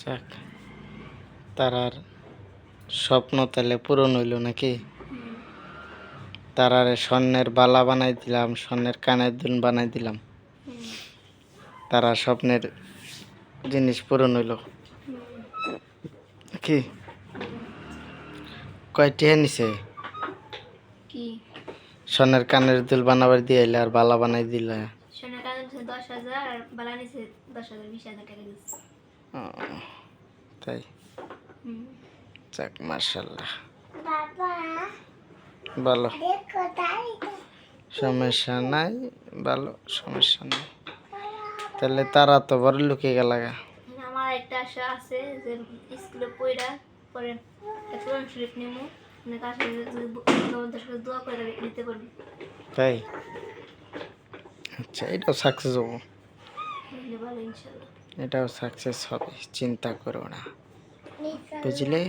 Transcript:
যাক তারার স্বপ্ন তাহলে পূরণ হইল নাকি? হুম। তারারে স্বর্ণের বালা বানাই দিলাম স্বর্ণের কানের দুল বানাই দিলাম। তারা স্বপ্নের জিনিস পূরণ হইল। কি কয়টি নিছে কি? স্বর্ণের কানের দুল বানাবার দিয়ে আইলে আর বালা বানাই দিলে। সোনার দশ হাজার আর বালা নিচ্ছে দশ হাজার বিশ হাজার টাকা তাই। যাক মার্শাল্লাহ ভালো সমস্যা নাই ভালো সমস্যা নাই। তাহলে তারা তো বড় লুকিয়ে গেলাগা আমার একটা আশা আছে যে স্কুলে পড়া পরে একটা কোরআন শরীফ নেব মানে তাই? আচ্ছা এটাও সাকসেস হব। ভালো ইনশাল্লাহ এটাও সাকসেস হবে চিন্তা করো না। বুঝলে?